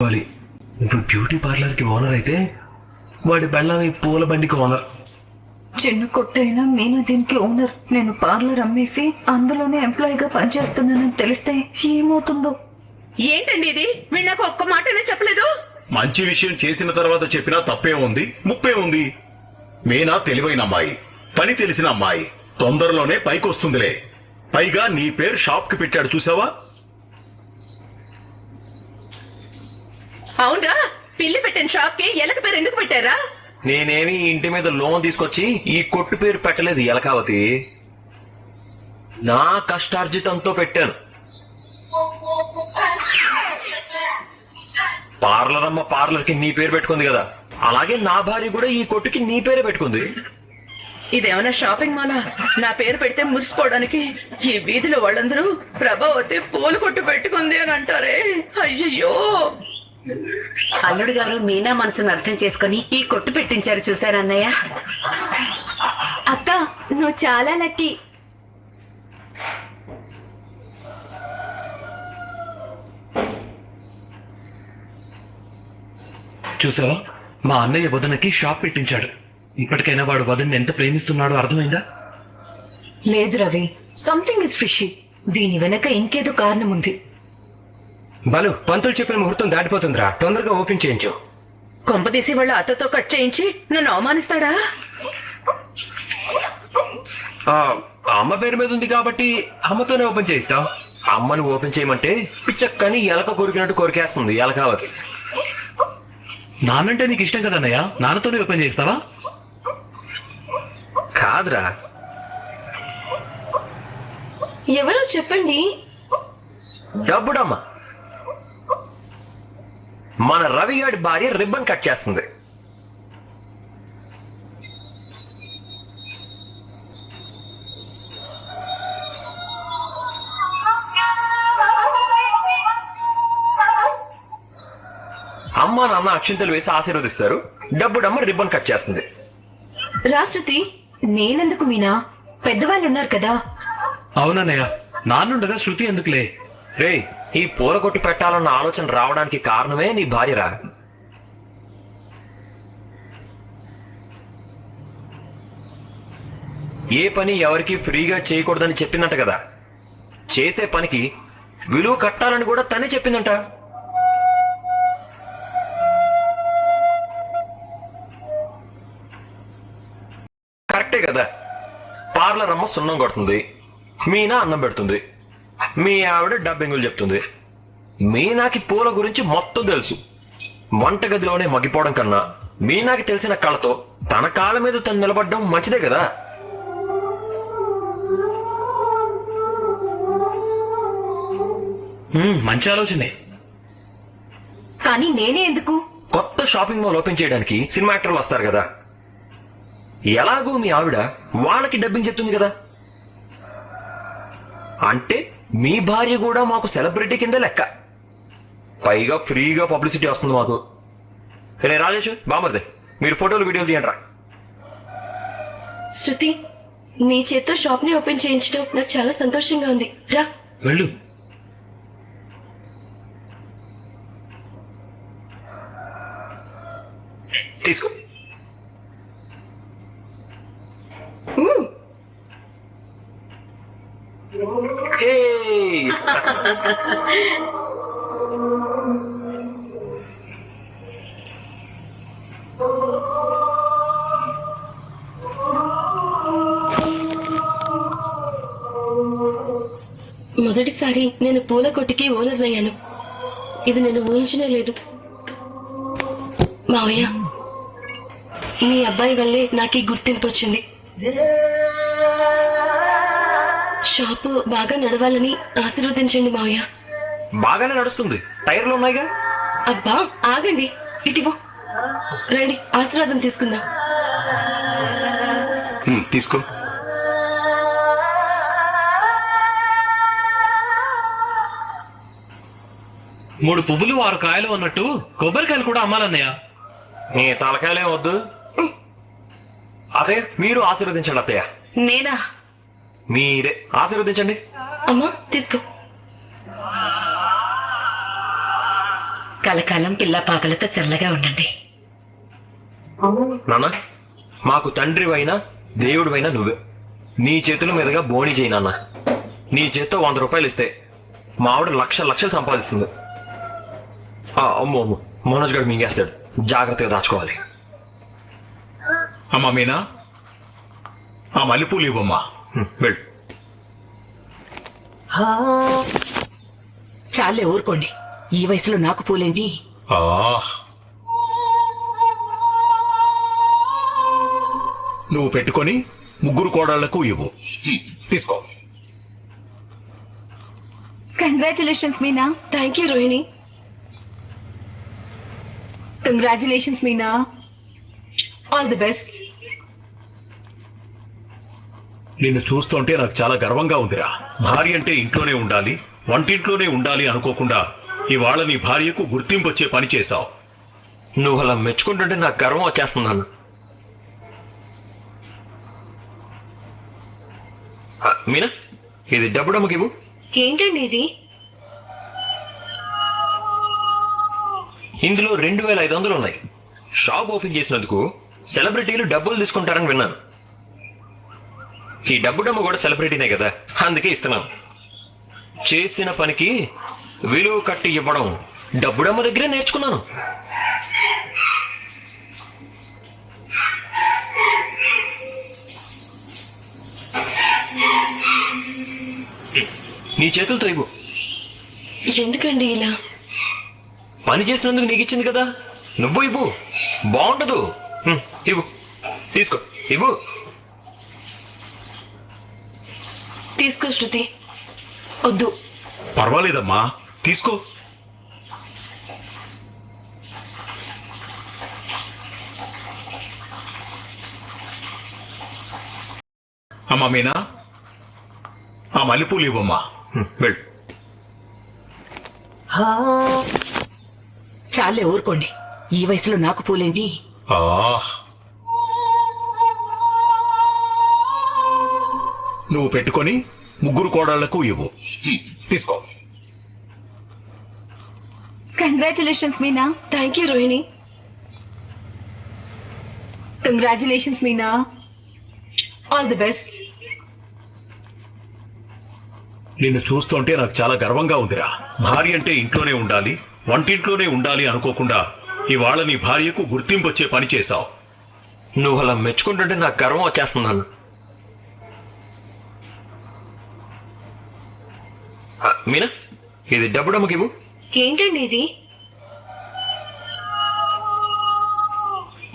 చెప్పాలి నువ్వు బ్యూటీ పార్లర్కి ఓనర్ అయితే వాడి బెళ్ళవి పూల బండికి ఓనర్. చిన్న కొట్టైనా మీనా దీనికి ఓనర్. నేను పార్లర్ అమ్మేసి అందులోనే ఎంప్లాయీగా పనిచేస్తున్నానని తెలిస్తే ఏమవుతుందో? ఏంటండి ఇది? వీళ్ళు నాకు ఒక్క మాటనే చెప్పలేదు? మంచి విషయం చేసిన తర్వాత చెప్పినా తప్పే ఉంది ముప్పే ఉంది. మీనా తెలివైన అమ్మాయి పని తెలిసిన అమ్మాయి. తొందరలోనే పైకొస్తుందిలే. పైగా నీ పేరు షాప్కి పెట్టాడు చూసావా? అవునా? పిల్లి పెట్టిన షాప్కి ఎలక పేరు ఎందుకు పెట్టారా? నేనేమి ఇంటి మీద లోన్ తీసుకొచ్చి ఈ కొట్టు పేరు పెట్టలేదు ఎలకావతి. నా కష్టార్జితంతో పెట్టాను. పార్లర్ అమ్మ పార్లర్కి నీ పేరు పెట్టుకుంది కదా. అలాగే నా భార్య కూడా ఈ కొట్టుకి నీ పేరే పెట్టుకుంది. ఇదేమన్నా షాపింగ్ మాలా నా పేరు పెడితే మురిసిపోవడానికి ఈ వీధిలో వాళ్ళందరూ ప్రభావతి పూల కొట్టు పెట్టుకుంది అని అంటారే. అయ్యయ్యో! అల్లుడు గారు మీనా మనసును అర్థం చేసుకుని ఈ కొట్టు పెట్టించారు చూసారా అన్నయ్య? అక్క నువ్వు చాలా లక్కీ. చూసావా? మా అన్నయ్య వదనకి షాప్ పెట్టించాడు. ఇప్పటికైనా వాడు వదన్ని ఎంత ప్రేమిస్తున్నాడో అర్థమైందా? లేదు రవి సంథింగ్ ఇస్ ఫిషీ దీని వెనక ఇంకేదో కారణం ఉంది బలు పంతులు చెప్పిన ముహూర్తం దాటిపోతుందిరా. తొందరగా ఓపెన్ చేయించు. కొంపదీసి వాళ్ళ అత్తతో కట్ చేయించి నన్ను అవమానిస్తాడా? ఆ, అమ్మ పేరు మీద ఉంది కాబట్టి అమ్మతోనే ఓపెన్ చేయిస్తాం. అమ్మని ఓపెన్ చేయమంటే పిచ్చక్కని ఎలక కొరికినట్టు కొరికేస్తుంది ఎలకావతి నానంటే నీకు ఇష్టం కదా అన్నయ్య? నాన్నతోనే ఓపెన్ చేస్తావా కాదురా. ఎవరో చెప్పండి. డబ్బుడమ్మ మన రవిగాడి భార్య రిబ్బన్ కట్ చేస్తుంది. అమ్మ నాన్న అక్షింతలు వేసి ఆశీర్వదిస్తారు. డబ్బుడమ్మ రిబ్బన్ కట్ చేస్తుంది. రాష్ట్రతి నేనెందుకు మీనా? పెద్దవాళ్ళు ఉన్నారు కదా. అవునన్నయ్య నాన్నుండగా శృతి ఎందుకులే? రేయ్ ఈ పూల కొట్టు పెట్టాలన్న ఆలోచన రావడానికి కారణమే నీ భార్యరా. ఏ పని ఎవరికి ఫ్రీగా చేయకూడదని చెప్పిందంట కదా. చేసే పనికి విలువ కట్టాలని కూడా తనే చెప్పిందంట. కరెక్టే కదా. పార్లర్ అమ్మ సున్నం కొడుతుంది. మీనా అన్నం పెడుతుంది. మీ ఆవిడ డబ్బింగులు చెప్తుంది. మీనాకి పూల గురించి మొత్తం తెలుసు. వంటగదిలోనే మగ్గిపోవడం కన్నా మీనాకి తెలిసిన కళతో తన కాళ్ళ మీద తను నిలబడడం మంచిదే కదా? మంచి ఆలోచనే. కానీ నేనే ఎందుకు? కొత్త షాపింగ్ మాల్ ఓపెన్ చేయడానికి సినిమా యాక్టర్లు వస్తారు కదా. ఎలాగూ మీ ఆవిడ వాళ్ళకి డబ్బింగ్ చెప్తుంది కదా? అంటే మీ భార్య కూడా మాకు సెలబ్రిటీ కింద లెక్క. పైగా ఫ్రీగా పబ్లిసిటీ వస్తుంది మాకు. రే రాజేష్ బామర్దే మీరు ఫోటోలు వీడియోలు తీయండి రా. శృతి నీ చేత్తో షాప్ని ఓపెన్ చేయించడం నాకు చాలా సంతోషంగా ఉంది. రా. వెళ్ళు. తీసుకో. మొదటిసారి నేను పూల కొట్టుకి ఓనర్ అయ్యాను. ఇది నేను ఊహించనే లేదు. మావయ్య మీ అబ్బాయి వల్లే నాకు ఈ గుర్తింపు వచ్చింది. షాపు బాగా నడవాలని ఆశీర్వదించండి మావయ్య. బాగానే నడుస్తుంది. టైర్లు ఉన్నాయిగా? అబ్బా ఆగండి. ఇటివో. రండి ఆశీర్వాదం తీసుకుందాం. హ్మ్, తీసుకో. మూడు పువ్వులు ఆరు కాయలు అన్నట్టు కొబ్బరికాయలు కూడా అమ్మాలన్నయ్య. నీ తలకాయలేం వద్దు. అదే మీరు ఆశీర్వదించండి అత్తయ్య. నేనా? మీరే ఆశీర్వదించండి. అమ్మా తీసుకో. కలకాలం పిల్ల పాపలతో చల్లగా ఉండండి. నాన్న మాకు తండ్రివైనా దేవుడివైనా నువ్వే. నీ చేతుల మీదుగా బోణి చేయి నాన్న. నీ చేత్తో వంద రూపాయలు ఇస్తే మా ఆవిడ లక్ష లక్షలు సంపాదిస్తుంది. ఆ, అమ్మో అమ్మో మనోజ్ గారు మింగేస్తాడు. జాగ్రత్తగా దాచుకోవాలి. అమ్మా మీనా ఆ మల్లెపూలు ఇవ్వమ్మా. చాలే ఊరుకోండి. ఈ వయసులో నాకు పూలేంటి ఆ. నువ్వు పెట్టుకొని ముగ్గురు కోడళ్ళకు ఇవ్వు. తీసుకో. Congratulations Meena? Thank you Rohini. Congratulations Meena? All the best. నిన్ను చూస్తుంటే నాకు చాలా గర్వంగా ఉందిరా. భార్య అంటే ఇంట్లోనే ఉండాలి వంటింట్లోనే ఉండాలి అనుకోకుండా ఇవాళ నీ భార్యకు గుర్తింపు వచ్చే పని చేశావు. నువ్వు అలా మెచ్చుకుంటుంటే నాకు గర్వం వచ్చేస్తుంది నాన్న. ఆ, మీనా ఇది డబ్బుడమ్మకి ఇవ్వు. ఏంటండి ఇది? ఇందులో రెండు వేల ఐదు వందలు ఉన్నాయి. షాప్ ఓపెన్ చేసినందుకు సెలబ్రిటీలు డబ్బులు తీసుకుంటారని విన్నాను. ఈ డబ్బు డమ్మ కూడా సెలబ్రిటీనే కదా? అందుకే ఇస్తున్నాను చేసిన పనికి విలువ కట్టి ఇవ్వడం డబ్బుడమ్మ దగ్గరే నేర్చుకున్నాను. నీ చేతులతో ఇవ్వు. ఎందుకండి ఇలా? పని చేసినందుకు నీకు ఇచ్చింది కదా? నువ్వు ఇవ్వు. బాగుండదు. ఇవ్వు. తీసుకో. ఇవ్వు. తీసుకో శృతి. వద్దు. పర్వాలేదమ్మా. తీసుకో. అమ్మా మీనా? ఆ మల్లెపూలు ఇవ్వమ్మా. వెళ్ళు. చాలే ఊరుకోండి. ఈ వయసులో నాకు పూలేంటి? ఆ. నువ్వు పెట్టుకొని ముగ్గురు కోడళ్ళకు ఇవ్వు. తీసుకో. Congratulations Meena thank you Rohini congratulations Meena all the best నిన్ను చూస్తుంటే నాకు చాలా గర్వంగా ఉందిరా. భార్య అంటే ఇంట్లోనే ఉండాలి వంటింట్లోనే ఉండాలి అనుకోకుండా ఇవాళ నీ భార్యకు గుర్తింపు వచ్చే పని చేశావు. నువ్వు అలా మెచ్చుకుంటుంటే నాకు గర్వం వచ్చేస్తుంది నాన్న ఆ, మీనా? ఇది డబ్బుడమ్మకి ఇవ్వు. ఏంటండి ఇది?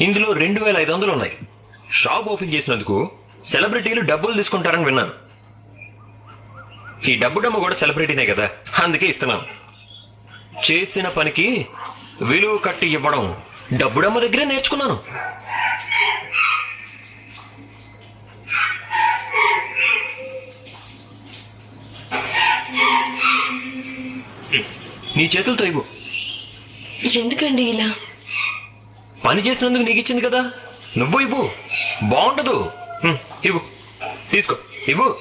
ఇందులో రెండు వేల ఐదు వందలు ఉన్నాయి. షాప్ ఓపెన్ చేసినందుకు సెలబ్రిటీలు డబ్బులు తీసుకుంటారని విన్నాను. ఈ డబ్బుడమ్మ కూడా సెలబ్రిటీనే కదా అందుకే ఇస్తున్నాను. చేసిన పనికి విలువ కట్టి ఇవ్వడం డబ్బుడమ్మ దగ్గరే నేర్చుకున్నాను. నీ చేతులతో ఇవ్వు. ఎందుకండి ఇలా? పని చేసినందుకు నీకు ఇచ్చింది కదా? నువ్వు ఇవ్వు. బాగుండదు. ఇవ్వు. తీసుకో. ఇవ్వు.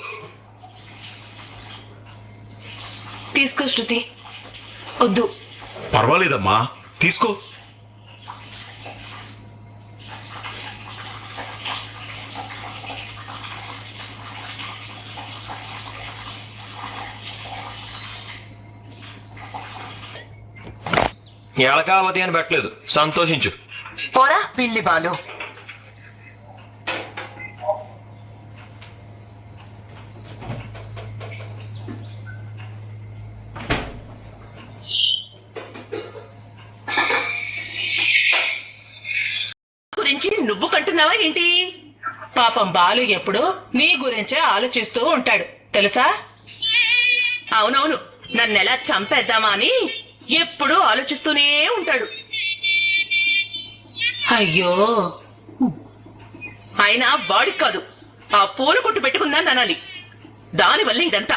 తీసుకో శృతి. వద్దు. పర్వాలేదమ్మా. తీసుకో. ఎలకావతి అని పెట్టలేదు. సంతోషించు. పోరా పిల్లి బాలు. గురించి నువ్వు కంటున్నావా ఏంటి? పాపం బాలు ఎప్పుడు నీ గురించే ఆలోచిస్తూ ఉంటాడు. తెలుసా? అవునవును నన్ను ఎలా చంపేద్దామా అని ఎప్పుడూ ఆలోచిస్తూనే ఉంటాడు. అయ్యో! అయినా వాడికి కాదు. ఆ పూల కొట్టు పెట్టుకుందాన్ని అనాలి. దానివల్ల ఇదంతా.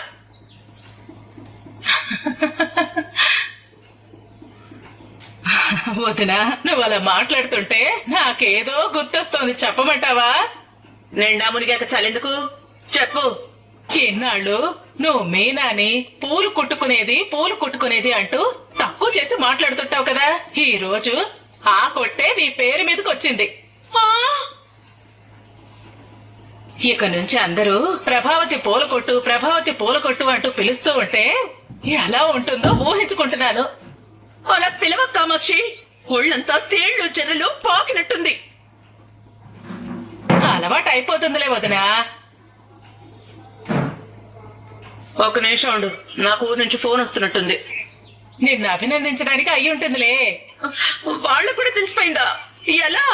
వదినా నువ్వు అలా మాట్లాడుతుంటే నాకేదో గుర్తొస్తోంది. చెప్పమంటావా? నిండా మునిగాక చాలెందుకు? చెప్పు. ఇన్నాళ్ళు నువ్వు మీనాని పూలు కుట్టుకునేది పూలు కుట్టుకునేది అంటూ తక్కువ చేసి మాట్లాడుతుంటావు కదా? ఈ రోజు ఆ కొట్టే నీ పేరు మీదకి వచ్చింది ఆ! ఇక నుంచి అందరూ ప్రభావతి పూల కొట్టు ప్రభావతి పూల కొట్టు అంటూ పిలుస్తూ ఉంటే ఎలా ఉంటుందో ఊహించుకుంటున్నాను. అలా పిలవ కామాక్షి ఒళ్ళంతా తేళ్ళు చెర్రలు పాకినట్టుంది. అలవాటు అయిపోతుందిలే వదినా. ఒక నిమిషం ఉండు. నాకు ఊరు నుంచి ఫోన్ వస్తున్నట్టుంది. నిన్ను అభినందించడానికి అయి ఉంటుందిలే. వాళ్ళకు కూడా తెలిసిపోయిందా? ఎలా?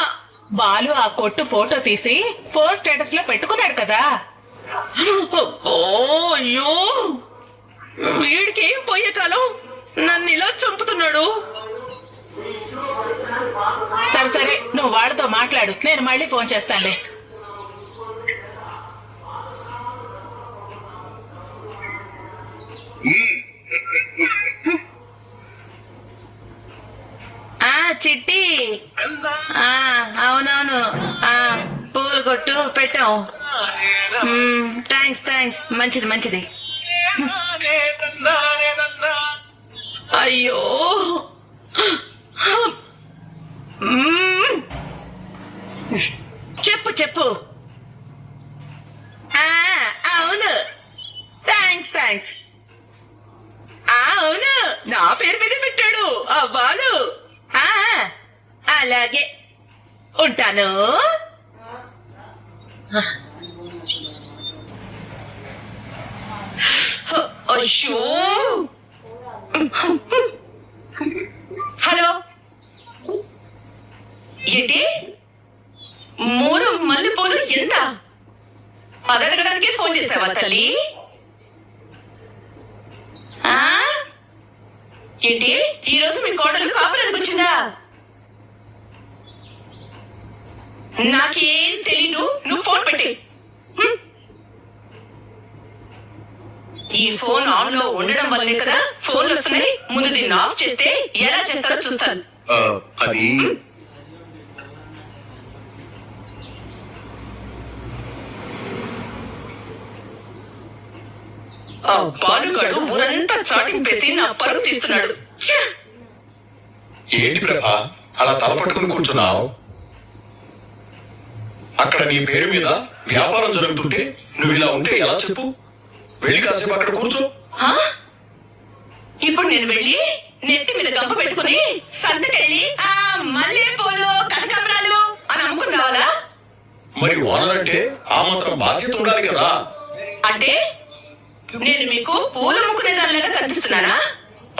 బాలు ఆ కొట్టు ఫోటో తీసి ఫోన్ స్టేటస్లో పెట్టుకున్నాడు కదా. అయ్యో! వీడికి ఏం పోయే కాలం? నన్ను ఇలా చంపుతున్నాడు. సరే సరే నువ్వు వాడితో మాట్లాడు. నేను మళ్ళీ ఫోన్ చేస్తానులే ఆ చిట్టి ఆ అవునవును ఆ పూలు కొట్టు పెట్టాం థ్యాంక్స్ థ్యాంక్స్ మంచిది మంచిది. అయ్యో. చెప్పు చెప్పు. అవును. థ్యాంక్స్ థ్యాంక్స్ అవును. నా పేరు మీద పెట్టాడు. ఆ, అలాగే. ఉంటాను. అయ్యో హలో? ఏంటి? మూడు మల్లెపూలు ఎంత? అదడగడానికి ఫోన్ చేసావా తల్లి? ఆ? ఏంటి? ఈరోజు మీ కోడలు కాపురానికి వచ్చిందా? నాకేం తెలీదు నువ్వు ఫోన్ పెట్టి. ఈ ఫోన్ ఆన్లో ఉండడం వల్లే కదా ఫోన్లు వస్తున్నాయి ముందు దీన్ని ఆఫ్ చేస్తే ఎలా చేస్తారో చూస్తాను అది ఆ బాలుగాడు ఊరంతా చాటింపేసి నా పరువు తీస్తున్నాడు! ఏంటి ప్రభా అలా తలపట్టుకుని కూర్చున్నావు అక్కడ నీ పేరు మీద వ్యాపారం జరుగుతుంటే నువ్వు ఇలా ఉంటే ఎలా చెప్పు? వెళ్ళి కాసేపు అక్కడ కూర్చో. ఆ? ఇప్పుడు నేను వెళ్ళి నెత్తి మీద గంప పెట్టుకుని సంతకెళ్ళి ఆ మల్లె పూలు కనకాంబరాలు అని అమ్ముకుని రావాలా? మరి అంటే ఆ మాత్రం బాధ్యత ఉండాలి కదా. అంటే నేను మీకు పూలు అమ్ముకునే దానిలాగా కనిపిస్తున్నానా?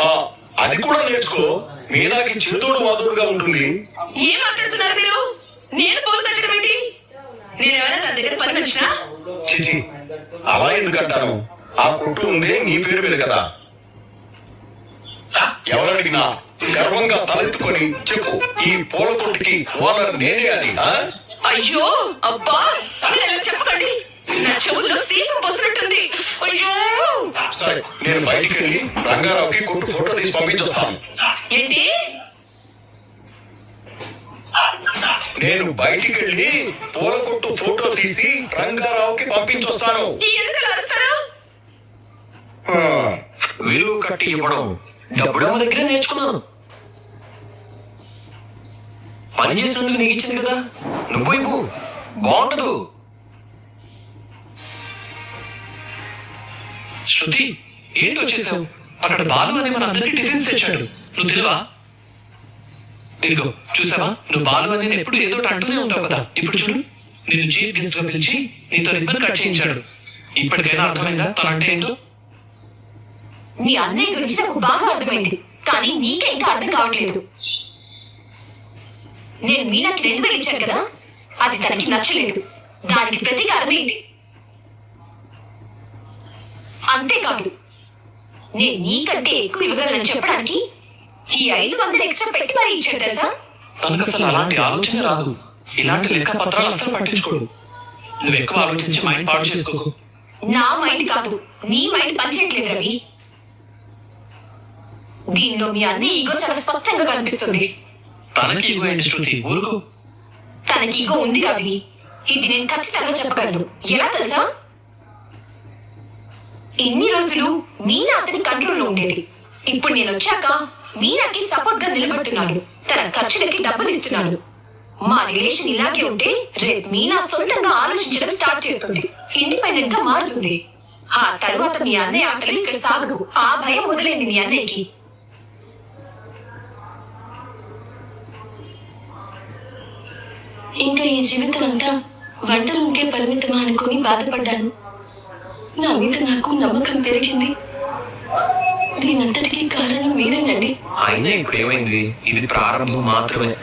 ఆ, అది కూడా నేర్చుకో. మీనాకి చేతుడు వాదుడుగా ఉంటుంది. ఏం మాట్లాడుతున్నారు మీరు? నేను పూలు కట్టడం ఏంటి? నేను ఎవరైనా దాని దగ్గర పని వచ్చినా చిచి అలా ఎందుకంటాను ఆ కొట్టు ఉందే నీ పేరు మీద కదా. ఎవరడిగినా గర్వంగా తలెత్తుకొని చెప్పు. ఈ పూల కొట్టుకి ఓనర్ నేనే అని ఆ? అయ్యో అబ్బా మీరు అలా చెప్పకండి నా చెవుల్లో సీసం పోసినట్టుంది. అయ్యో! సరే నేను బయటికి వెళ్ళి రంగారావుకి కొట్టు ఫోటో తీసి పంపించొస్తాను ఏంటి నేను బయటికి వెళ్ళి పూల కొట్టు ఫోటో తీసి రంగారావుకి పంపించొస్తాను. విలువ కట్టి ఇవ్వడం. డబ్బులు మన దగ్గర నేర్చుకున్నాను. పని చేసినందుకు నీకు ఇచ్చింది కదా. నువ్వు ఇవ్వు. బాగుండదు. శృతి ఏంటి వచ్చేసావు? అక్కడ బాలు అని మన అందరికి టిఫిన్స్ తెచ్చాడు. నువ్వు తెలివా ఇదిగో చూసావా? నువ్వు బాలు అని ఎప్పుడు ఏదో అంటూనే ఉంటావు కదా. ఇప్పుడు చూడు. నేను చీఫ్ గెస్ట్గా పిలిచి నీతో రిబ్బన్ కట్ చేయించాడు. ఇప్పటికైనా అర్థమైందా? తన అంటే ఏంటో మీ అన్నయ్య గురించి నాకు బాగా అర్థమైంది. కానీ నీకే ఇంకా అర్థం కావట్లేదు. నేను మీనాకి రెండు వేలు ఇచ్చాను కదా? అది తనకి నచ్చలేదు. దానికి ప్రతీకారం ఇది. అంతేకాదు. నేను నీకంటే ఎక్కువ ఇవ్వగలను చెప్పడానికి ఈ ఐదు వందలు ఎక్స్ట్రా పెట్టి మరీ ఇచ్చాడు తెలుసా? తనకు అసలు అలాంటి ఆలోచన రాదు. ఇలాంటి లెక్క పత్రాలు అసలు పట్టించుకోడు. నువ్వు ఎక్కువ ఆలోచించి మైండ్ పాడు చేసుకోకు. నా మైండ్ కాదు. నీ మైండ్ పనిచేయట్లేదు రవి. దీనిలో మీ అన్నయ్య ఈగో చాలా స్పష్టంగా కనిపిస్తుంది. తనకి ఇగో ఏంటి శృతి? ఊరుకో. తనకి ఈగో ఉంది రవి. ఇది నేను ఖచ్చితంగా చెప్పగలను. ఎలా తెలుసా? ఇన్ని రోజులు మీనా అతని కంట్రోల్లో ఉండేది. ఇప్పుడు నేను వచ్చాక మీనాకి సపోర్ట్గా నిలబడుతున్నాడు. తన ఖర్చులకి డబ్బులు ఇస్తున్నాను మా రిలేషన్ ఇలాగే ఉంటే రేపు మీనా సొంతంగా ఆలోచించడం స్టార్ట్ చేస్తుంది. ఇండిపెండెంట్గా మారుతుంది. ఆ తర్వాత మీ అన్నయ్య ఆటలు ఇక్కడ సాగదు ఆ భయం వదిలేంది మీ అన్నయ్యకి. ఇంకా ఈ జీవితం అంతా వంటలు ఉంటే పరిమితమా అనుకుని బాధపడ్డాను. నా మీద నాకు నమ్మకం పెరిగింది. దీనంతటికీ కారణం మీరేనండి. అయినా ఇప్పుడు ఏమైంది ఇది ప్రారంభం మాత్రమే.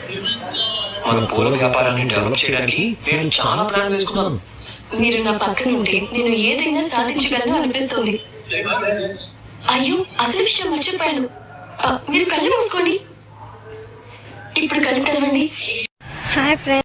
మన పూల వ్యాపారాన్ని డెవలప్ చేయడానికి నేను చాలా ప్లాన్ వేసుకున్నాను. మీరు నా పక్కన ఉంటే నేను ఏదైనా సాధించగలను అనిపిస్తోంది. అయ్యో అసలు విషయం మర్చిపోయాను. మీరు కళ్ళు మూసుకోండి. ఇప్పుడు కళ్ళు తెరవండి. Hi friends